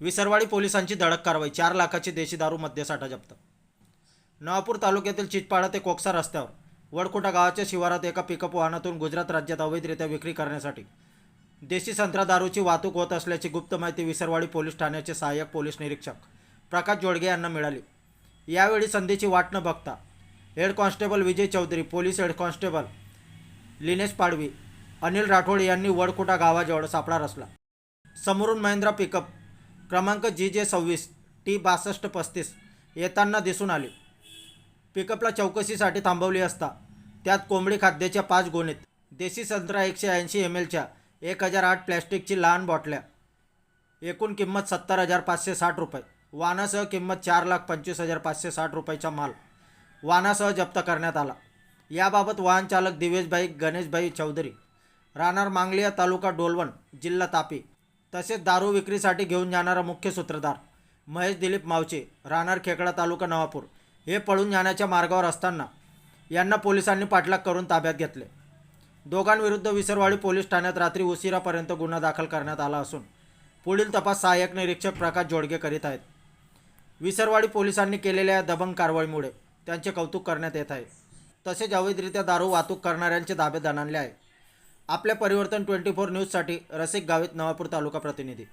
विसरवाडी पोलिसांची धडक कारवाई चार लाखाची देशी दारू मद्यसाठा जप्त. नवापूर तालुक्यातील चितपाडा ते कोकसा रस्त्यावर वडकोटा गावाच्या शिवारात एका पिकअप वाहनातून गुजरात राज्यात अवैधरित्या विक्री करण्यासाठी देशी संत्रा दारूची वाहतूक होत असल्याची गुप्त माहिती विसरवाडी पोलीस ठाण्याचे सहाय्यक पोलीस निरीक्षक प्रकाश जोडगे यांना मिळाली. यावेळी संधीची वाट न बघता head constable Vijay Chaudhari police head constable Linesh Padvi Anil Rathod यांनी वडकोटा गावाजवळ सापळा रचला. समोरून महिंद्रा पिकअप क्रमांक जी जे सव्वीस टी बासष्ट पस्तीस येताना दिसून आली. पिकअपला चौकशीसाठी थांबवली असता त्यात कोंबडी खाद्याच्या पाच गोणीत देशी संत्रा एकशे ऐंशी एम एलच्या एक हजार आठ प्लॅस्टिकची लहान बॉटल्या एकूण किंमत सत्तर हजार पाचशे साठ रुपये वाहनासह किंमत चार लाख पंचवीस हजार पाचशे साठ रुपयाचा माल वाहनासह जप्त करण्यात आला. याबाबत वाहन चालक दिवेशभाई गणेशभाई चौधरी राहणार मांगलिया तालुका डोलवण जिल्हा तापी तसेच दारू विक्रीसाठी घेऊन जाणारा मुख्य सूत्रधार महेश दिलीप मावचे राहणार खेकडा तालुका नवापूर. हे पळून जाण्याच्या मार्गावर असताना यांना पोलिसांनी पाठलाग करून ताब्यात घेतले. दोघांविरुद्ध विसरवाडी पोलीस ठाण्यात रात्री उशिरापर्यंत गुन्हा दाखल करण्यात आला असून पुढील तपास सहाय्यक निरीक्षक प्रकाश जोडगे करीत आहेत. विसरवाडी पोलिसांनी केलेल्या या दबंग कारवाईमुळे त्यांचे कौतुक करण्यात येत आहे. तसेच अवैधरित्या दारू वाहतूक करणाऱ्यांचे दाबे दणाणले आहे. आपल्या परिवर्तन ट्वेंटी फोर न्यूजसाठी रसिक गावित नवापूर तालुका प्रतिनिधी.